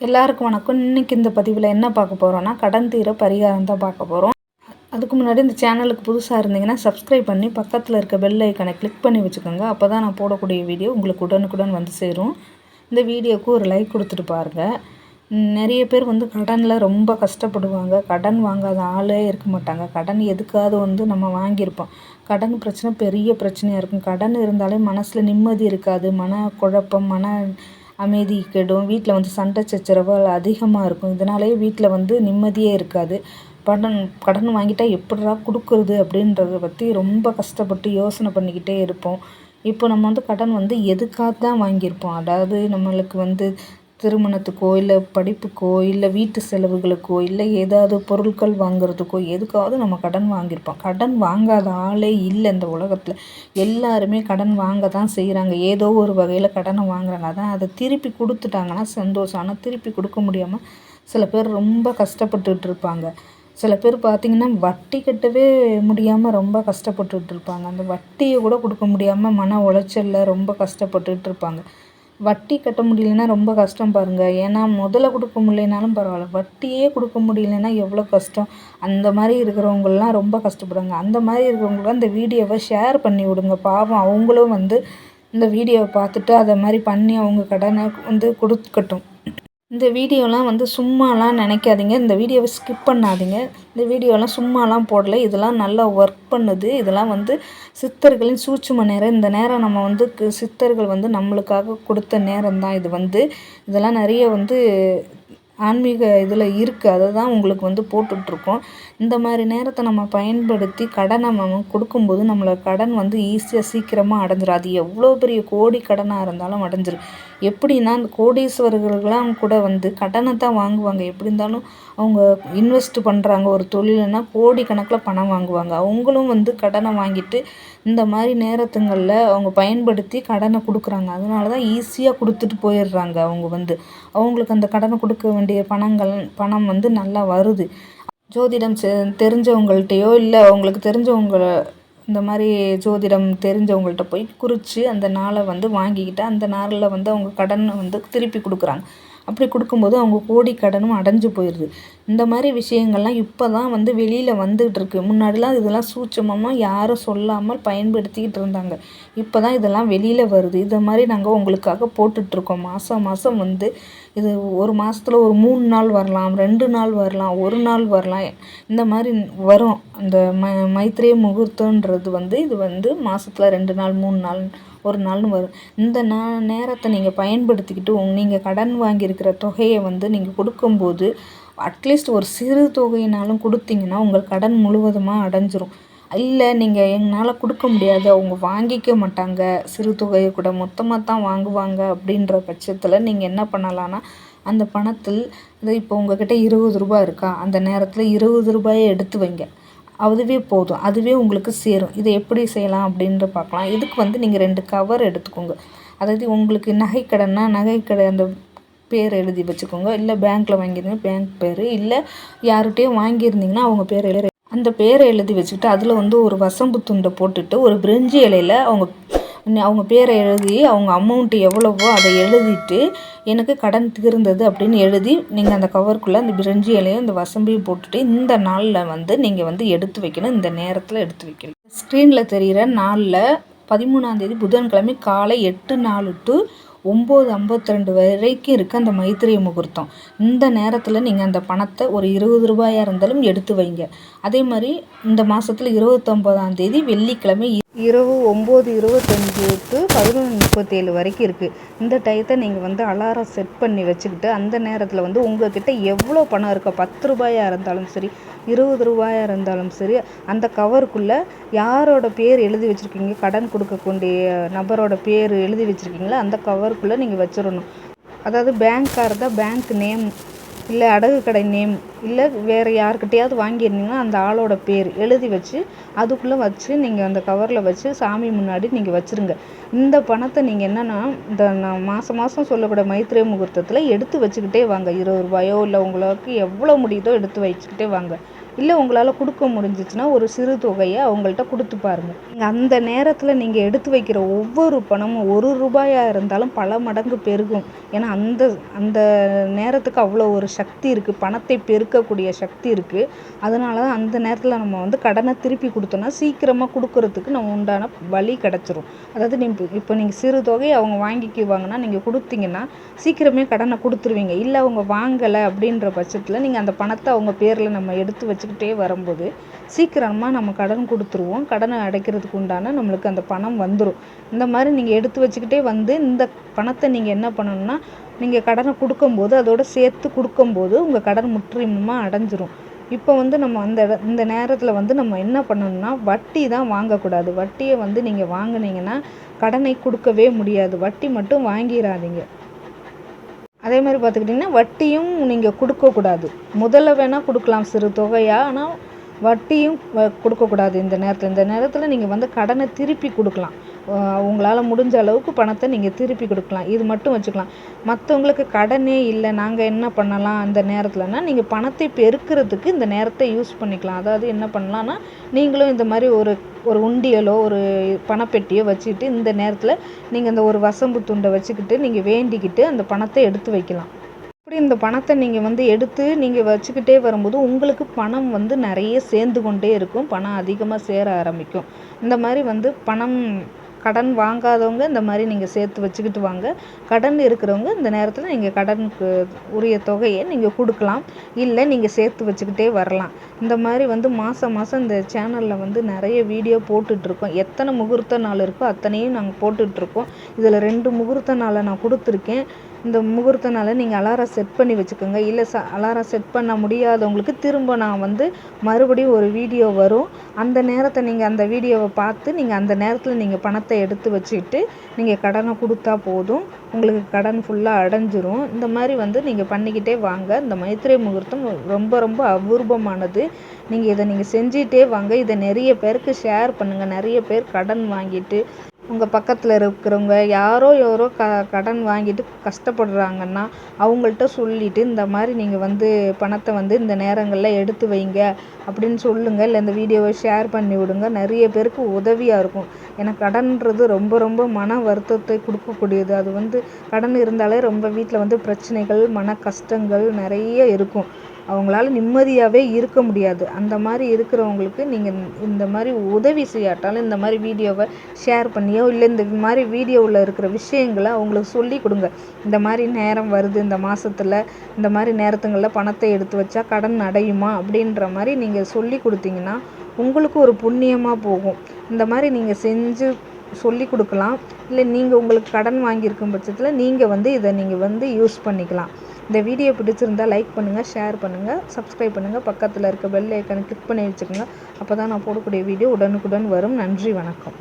எல்லாருக்கும் வணக்கம். இன்றைக்கி இந்த பதிவில் என்ன பார்க்க போகிறோன்னா கடன் தீர பரிகாரம் தான் பார்க்க போகிறோம் அதுக்கு முன்னாடி இந்த சேனலுக்கு புதுசாக இருந்தீங்கன்னா சப்ஸ்கிரைப் பண்ணி பக்கத்தில் இருக்க பெல் ஐக்கனை கிளிக் பண்ணி வச்சுக்கோங்க. அப்போ தான் நான் போடக்கூடிய வீடியோ உங்களுக்கு உடனுக்குடன் வந்து சேரும். இந்த வீடியோவுக்கு ஒரு லைக் கொடுத்துட்டு பாருங்கள் நிறைய பேர் வந்து கடனில் ரொம்ப கஷ்டப்படுவாங்க. கடன் வாங்காத ஆளே இருக்க மாட்டாங்க. கடன் எதுக்காவது வந்து நம்ம வாங்கியிருப்போம். கடன் பிரச்சனை பெரிய பிரச்சனையாக இருக்கும். கடன் இருந்தாலே மனசில் நிம்மதி இருக்காது. மன குழப்பம் மன அமைதி கெடும் வீட்டில் வந்து சண்டை சச்சரவுகள் அதிகமாக இருக்கும். இதனாலேயே வீட்டில் வந்து நிம்மதியே இருக்காது. கடன் கடன் வாங்கிட்டா எப்படிடா கொடுக்குறது அப்படின்றத பற்றி ரொம்ப கஷ்டப்பட்டு யோசனை பண்ணிக்கிட்டே இருப்போம். இப்போ நம்ம வந்து கடன் வந்து எதுக்காக தான் வாங்கியிருப்போம்? அதாவது நம்மளுக்கு வந்து திருமணத்துக்கோ இல்லை படிப்புக்கோ இல்லை வீட்டு செலவுகளுக்கோ இல்லை ஏதாவது பொருட்கள் வாங்குறதுக்கோ எதுக்காவது நம்ம கடன் வாங்கியிருப்போம். கடன் வாங்காத ஆளே இல்லை இந்த உலகத்தில். எல்லாருமே கடன் வாங்க தான் செய்கிறாங்க ஏதோ ஒரு வகையில் கடனை வாங்குறாங்க. அதான் அதை திருப்பி கொடுத்துட்டாங்கன்னா சந்தோஷம். ஆனால் திருப்பி கொடுக்க முடியாமல் சில பேர் ரொம்ப கஷ்டப்பட்டுட்டு இருப்பாங்க. சில பேர் பார்த்திங்கன்னா வட்டி கட்டவே முடியாமல் ரொம்ப கஷ்டப்பட்டுட்டு இருப்பாங்க. அந்த வட்டியை கூட கொடுக்க முடியாமல் மன உளைச்சலில் ரொம்ப கஷ்டப்பட்டுட்டு இருப்பாங்க. வட்டி கட்ட முடியலன்னா ரொம்ப கஷ்டம் பாருங்கள் ஏன்னா முதல்ல கொடுக்க முடியலனாலும் பரவாயில்ல. வட்டியே கொடுக்க முடியலன்னா எவ்வளோ கஷ்டம். அந்த மாதிரி இருக்கிறவங்கலாம் ரொம்ப கஷ்டப்படுறாங்க. அந்த மாதிரி இருக்கிறவங்களாம் இந்த வீடியோவை ஷேர் பண்ணி விடுங்க. பாவம் அவங்களும் வந்து இந்த வீடியோவை பார்த்துட்டு அதை மாதிரி பண்ணி அவங்க கடனை வந்து கொடுக்கட்டும். இந்த வீடியோலாம் வந்து சும்மாலாம் நினைக்காதீங்க. இந்த வீடியோவை ஸ்கிப் பண்ணாதீங்க. இந்த வீடியோலாம் சும்மாலாம் போடல. இதெல்லாம் நல்லா ஒர்க் பண்ணுது. இதெல்லாம் வந்து சித்தர்களின் சூட்சும நேரம். இந்த நேரம் நம்ம வந்து சித்தர்கள் வந்து நம்மளுக்காக கொடுத்த நேரம் தான் இது வந்து. இதெல்லாம் நிறைய வந்து ஆன்மீக இதில் இருக்குது அதை தான் உங்களுக்கு வந்து போட்டுட்ருக்கோம். இந்த மாதிரி நேரத்தை நம்ம பயன்படுத்தி கடனை நம்ம கொடுக்கும்போது நம்மளை கடன் வந்து ஈஸியாக சீக்கிரமாக அடைஞ்சிரும். அது எவ்வளோ பெரிய கோடி கடனாக இருந்தாலும் அடைஞ்சிரும். எப்படின்னா அந்த கோடீஸ்வரர்கள்லாம் கூட வந்து கடனை தான் வாங்குவாங்க. எப்படி இருந்தாலும் அவங்க இன்வெஸ்ட் பண்ணுறாங்க ஒரு தொழில்னா கோடி கணக்கில் பணம் வாங்குவாங்க. அவங்களும் வந்து கடனை வாங்கிட்டு இந்த மாதிரி நேரத்துங்களில் அவங்க பயன்படுத்தி கடனை கொடுக்குறாங்க. அதனால தான் ஈஸியாக கொடுத்துட்டு போயிடுறாங்க அவங்க வந்து. அவங்களுக்கு அந்த கடனை கொடுக்க வேண்டிய பணங்கள் பணம் வந்து நல்லா வருது. ஜோதிடம் செ- இல்லை அவங்களுக்கு தெரிஞ்சவங்க இந்த மாதிரி ஜோதிடம் தெரிஞ்சவங்கள்ட்ட போய் குறித்து அந்த நாளை வந்து வாங்கிக்கிட்டு அந்த நாளில் வந்து அவங்க கடனை வந்து திருப்பி கொடுக்குறாங்க. அப்படி கொடுக்கும்போது அவங்க கோடி கடனும் அடைஞ்சு போயிடுது. இந்த மாதிரி விஷயங்கள்லாம் இப்போ தான் வந்து வெளியில் வந்துகிட்டு இருக்கு. முன்னாடிலாம் இதெல்லாம் சூட்சமமாக யாரும் சொல்லாமல் பயன்படுத்திக்கிட்டு இருந்தாங்க. இப்போ தான் இதெல்லாம் வெளியில் வருது. இதை மாதிரி நாங்கள் உங்களுக்காக போட்டுட்ருக்கோம். மாதம் மாதம் வந்து இது ஒரு மாதத்துல ஒரு மூணு நாள் வரலாம் ரெண்டு நாள் வரலாம் ஒரு நாள் வரலாம். இந்த மாதிரி வரும். அந்த ம மைத்ரேய முகூர்த்தன்றது வந்து இது வந்து மாதத்துல ரெண்டு நாள் மூணு நாள் ஒரு நாள்னு வரும். இந்த நா நேரத்தை நீங்கள் பயன்படுத்திக்கிட்டு உங் நீங்கள் கடன் வாங்கியிருக்கிற தொகையை வந்து நீங்கள் கொடுக்கும்போது அட்லீஸ்ட் ஒரு சிறு தொகையினாலும் கொடுத்தீங்கன்னா உங்கள் கடன் முழுவதுமாக அடைஞ்சிரும். இல்லை நீங்கள் எங்களால் கொடுக்க முடியாது. அவங்க வாங்கிக்க மாட்டாங்க. சிறு தொகையை கூட மொத்தமாக தான் வாங்குவாங்க அப்படின்ற பட்சத்தில் நீங்கள் என்ன பண்ணலான்னா அந்த பணத்தில் இப்போ உங்ககிட்ட இருபது ரூபாய் இருக்கா? அந்த நேரத்தில் இருபது ரூபாயை எடுத்து வைங்க. அதுவே போதும். அதுவே உங்களுக்கு சேரும். இதை எப்படி செய்யலாம் அப்படின்ற பார்க்கலாம். இதுக்கு வந்து நீங்கள் ரெண்டு கவர் எடுத்துக்கோங்க. அதாவது உங்களுக்கு நகைக்கடைன்னா நகைக்கடை அந்த பேர் எழுதி வச்சுக்கோங்க. இல்லை பேங்க்கில் வாங்கியிருந்தீங்க பேங்க் பேர். இல்லை யார்கிட்டையும் வாங்கியிருந்தீங்கன்னா அவங்க பேர் எழுதி அந்த பேரை எழுதி வச்சுக்கிட்டு அதில் வந்து ஒரு வசம்பு துண்டை போட்டுட்டு ஒரு பிரிஞ்சி இலையில அவங்க அவங்க பேரை எழுதி அவங்க அமௌண்ட்டு எவ்வளவோ அதை எழுதிட்டு எனக்கு கடன் தீர்ந்தது அப்படின்னு எழுதி நீங்கள் அந்த கவருக்குள்ளே அந்த பிரிஞ்சி இலையும் இந்த வசம்பையும் போட்டுட்டு இந்த நாளில் வந்து நீங்கள் வந்து எடுத்து வைக்கணும். இந்த நேரத்தில் எடுத்து வைக்கணும். ஸ்க்ரீனில் தெரிகிற நாளில் பதிமூணாந்தேதி புதன்கிழமை காலை எட்டு நாலு டு ஒம்பது ஐம்பத்தி ரெண்டு வரைக்கும் இருக்குது அந்த மைத்திரிய முகூர்த்தம். இந்த நேரத்தில் நீங்கள் அந்த பணத்தை ஒரு இருபது ரூபாயாக இருந்தாலும் எடுத்து வைங்க. அதே மாதிரி இந்த மாதத்தில் இருபத்தொம்போதாம் தேதி வெள்ளிக்கிழமை இரவு ஒம்பது இருபத்தஞ்சு டு பதினொன்று முப்பத்தேழு வரைக்கும் இருக்குது இந்த டயத்தை நீங்கள் வந்து அலாரம் செட் பண்ணி வச்சுக்கிட்டு அந்த நேரத்தில் வந்து உங்கள்கிட்ட எவ்வளோ பணம் இருக்கோ பத்து ரூபாயாக இருந்தாலும் சரி இருபது ரூபாயாக இருந்தாலும் சரி அந்த கவருக்குள்ளே யாரோட பேர் எழுதி வச்சுருக்கீங்க? கடன் கொடுக்கக்கூடிய நபரோட பேர் எழுதி வச்சுருக்கீங்களோ? அந்த கவருக்குள்ளே நீங்கள் வச்சிடணும் அதாவது பேங்க்காக இருந்தால் பேங்க் நேம் இல்லை அடகு கடை நேம் இல்லை வேறு யாருக்கிட்டையாவது வாங்கியிருந்தீங்கன்னா அந்த ஆளோட பேர் எழுதி வச்சு அதுக்குள்ளே வச்சு நீங்கள் அந்த கவரில் வச்சு சாமி முன்னாடி நீங்கள் வச்சுருங்க. இந்த பணத்தை நீங்கள் என்னென்னா இந்த நான் மாதம் மாதம் சொல்லக்கூடிய மைத்ரே முகூர்த்தத்தில் எடுத்து வச்சுக்கிட்டே வாங்க. இருபது ரூபாயோ இல்லை உங்களுக்கு எவ்வளோ முடியுதோ எடுத்து வச்சுக்கிட்டே வாங்க. இல்லை உங்களால் கொடுக்க முடிஞ்சிச்சுன்னா ஒரு சிறு தொகையை அவங்கள்ட்ட கொடுத்து பாருங்கள் நீங்கள் அந்த நேரத்தில் நீங்கள் எடுத்து வைக்கிற ஒவ்வொரு பணமும் ஒரு ரூபாயாக இருந்தாலும் பல மடங்கு பெருகும். ஏன்னா அந்த அந்த நேரத்துக்கு அவ்வளோ ஒரு சக்தி இருக்குது பணத்தை பெருக்கக்கூடிய சக்தி இருக்குது அதனால தான் அந்த நேரத்தில் நம்ம வந்து கடனை திருப்பி கொடுத்தோன்னா சீக்கிரமாக கொடுக்கறதுக்கு நம்ம உண்டான வழி கிடச்சிரும். அதாவது நீ இப்போ நீங்கள் சிறு தொகையை அவங்க வாங்கிக்குவாங்கன்னா நீங்கள் கொடுத்தீங்கன்னா சீக்கிரமே கடனை கொடுத்துருவீங்க. இல்லை அவங்க வாங்கலை அப்படின்ற பட்சத்தில் நீங்கள் அந்த பணத்தை அவங்க பேரில் நம்ம எடுத்து வச்சு கொடுத்துக்கிட்டே வரும்போது சீக்கிரமாக நம்ம கடன் கொடுத்துருவோம். கடனை அடைக்கிறதுக்கு உண்டான நம்மளுக்கு அந்த பணம் வந்துடும் இந்த மாதிரி நீங்கள் எடுத்து வச்சுக்கிட்டே வந்து இந்த பணத்தை நீங்கள் என்ன பண்ணணும்னா நீங்கள் கடனை கொடுக்கும்போது அதோட சேர்த்து கொடுக்கும்போது உங்கள் கடன் முற்றிலுமாக அடைஞ்சிரும். இப்போ வந்து நம்ம அந்த இட இந்த நேரத்தில் வந்து நம்ம என்ன பண்ணணும்னா வட்டி தான் வாங்கக்கூடாது. வட்டியை வந்து நீங்கள் வாங்கினீங்கன்னா கடனை கொடுக்கவே முடியாது. வட்டி மட்டும் வாங்கிடாதீங்க அதே மாதிரி பார்த்துக்கிட்டிங்கன்னா வட்டியும் நீங்கள் கொடுக்கக்கூடாது முதல்ல வேணால் கொடுக்கலாம் சிறு தொகையாக ஆனால் வட்டியும் கொடுக்கக்கூடாது இந்த நேரத்தில். இந்த நேரத்தில் நீங்கள் வந்து கடனை திருப்பி கொடுக்கலாம். உங்களால் முடிஞ்ச அளவுக்கு பணத்தை நீங்கள் திருப்பி கொடுக்கலாம். இது மட்டும் வச்சுக்கலாம். மற்றவங்களுக்கு கடனே இல்லை நாங்கள் என்ன பண்ணலாம் அந்த நேரத்தில்னா நீங்கள் பணத்தை பெருக்கிறதுக்கு இந்த நேரத்தை யூஸ் பண்ணிக்கலாம். அதாவது என்ன பண்ணலான்னா நீங்களும் இந்த மாதிரி ஒரு ஒரு உண்டியலோ ஒரு பணப்பெட்டியோ வச்சுக்கிட்டு இந்த நேரத்தில் நீங்கள் இந்த ஒரு வசம்பு துண்டை வச்சுக்கிட்டு நீங்கள் வேண்டிக்கிட்டு அந்த பணத்தை எடுத்து வைக்கலாம். இப்படி இந்த பணத்தை நீங்கள் வந்து எடுத்து நீங்கள் வச்சுக்கிட்டே வரும்போது உங்களுக்கு பணம் வந்து நிறைய சேர்ந்து கொண்டே இருக்கும். பணம் அதிகமாக சேர ஆரம்பிக்கும். இந்த மாதிரி வந்து பணம் கடன் வாங்காதவங்க இந்த மாதிரி நீங்கள் சேர்த்து வச்சுக்கிட்டு வாங்க. கடன் இருக்கிறவங்க இந்த நேரத்தில் நீங்கள் கடனுக்கு உரிய தொகையை நீங்கள் கொடுக்கலாம். இல்லை நீங்கள் சேர்த்து வச்சுக்கிட்டே வரலாம். இந்த மாதிரி வந்து மாதம் மாதம் இந்த சேனலில் வந்து நிறைய வீடியோ போட்டுட்ருக்கோம். எத்தனை முகூர்த்த நாள் இருக்கோ அத்தனையும் நாங்கள் போட்டுட்ருக்கோம். இதில் ரெண்டு முகூர்த்த நாளை நான் கொடுத்துருக்கேன். இந்த முகூர்த்த நாளை நீங்கள் அலாரம் செட் பண்ணி வச்சுக்கோங்க. இல்லை ச அலாரம் செட் பண்ண முடியாதவங்களுக்கு திரும்ப நான் வந்து மறுபடியும் ஒரு வீடியோ வரும். அந்த நேரத்தை நீங்கள் அந்த வீடியோவை பார்த்து நீங்கள் அந்த நேரத்தில் நீங்கள் பணத்தை எடுத்து வச்சுட்டு நீங்கள் கடனை கொடுத்தா போதும். உங்களுக்கு கடன் ஃபுல்லாக அடைஞ்சிரும். இந்த மாதிரி வந்து நீங்கள் பண்ணிக்கிட்டே வாங்க. இந்த மைத்திரை முகூர்த்தம் ரொம்ப ரொம்ப அபூர்வமானது. நீங்கள் இதை நீங்கள் செஞ்சிட்டே வாங்க. இதை நிறைய பேருக்கு ஷேர் பண்ணுங்கள் நிறைய பேர் கடன் வாங்கிட்டு உங்கள் பக்கத்தில் இருக்கிறவங்க யாரோ யாரோ க கடன் வாங்கிட்டு கஷ்டப்படுறாங்கன்னா அவங்கள்ட்ட சொல்லிவிட்டு இந்த மாதிரி நீங்கள் வந்து பணத்தை வந்து இந்த நேரங்களில் எடுத்து வைங்க அப்படின்னு சொல்லுங்கள் இல்லை இந்த வீடியோவை ஷேர் பண்ணி விடுங்க. நிறைய பேருக்கு உதவியாக இருக்கும். ஏன்னா கடன்றது ரொம்ப ரொம்ப மன வருத்தத்தை கொடுக்கக்கூடியது. அது வந்து கடன் இருந்தாலே ரொம்ப வீட்டில் வந்து பிரச்சனைகள் மன கஷ்டங்கள் நிறைய இருக்கும். அவங்களால நிம்மதியாகவே இருக்க முடியாது. அந்த மாதிரி இருக்கிறவங்களுக்கு நீங்கள் இந்த மாதிரி உதவி செய்யாட்டாலும் இந்த மாதிரி வீடியோவை ஷேர் பண்ணியோ இல்லை இந்த மாதிரி வீடியோவில் இருக்கிற விஷயங்களை அவங்களுக்கு சொல்லி கொடுங்க. இந்த மாதிரி நேரம் வருது இந்த மாதத்துல இந்த மாதிரி நேரத்துங்களில் பணத்தை எடுத்து வச்சா கடன் அடையுமா? அப்படின்ற மாதிரி நீங்கள் சொல்லி கொடுத்தீங்கன்னா உங்களுக்கு ஒரு புண்ணியமாக போகும். இந்த மாதிரி நீங்கள் செஞ்சு சொல்லி கொடுக்கலாம். இல்லை நீங்கள் உங்களுக்கு கடன் வாங்கியிருக்கும் பட்சத்தில் நீங்கள் வந்து இதை நீங்கள் வந்து யூஸ் பண்ணிக்கலாம். இந்த வீடியோ பிடிச்சிருந்தால் லைக் பண்ணுங்கள் ஷேர் பண்ணுங்கள் சப்ஸ்கிரைப் பண்ணுங்கள் பக்கத்தில் இருக்க பெல் ஐக்கனை கிளிக் பண்ணி வச்சுக்கோங்க. அப்போ தான் நான் போடக்கூடிய வீடியோ உடனுக்குடன் வரும். நன்றி வணக்கம்.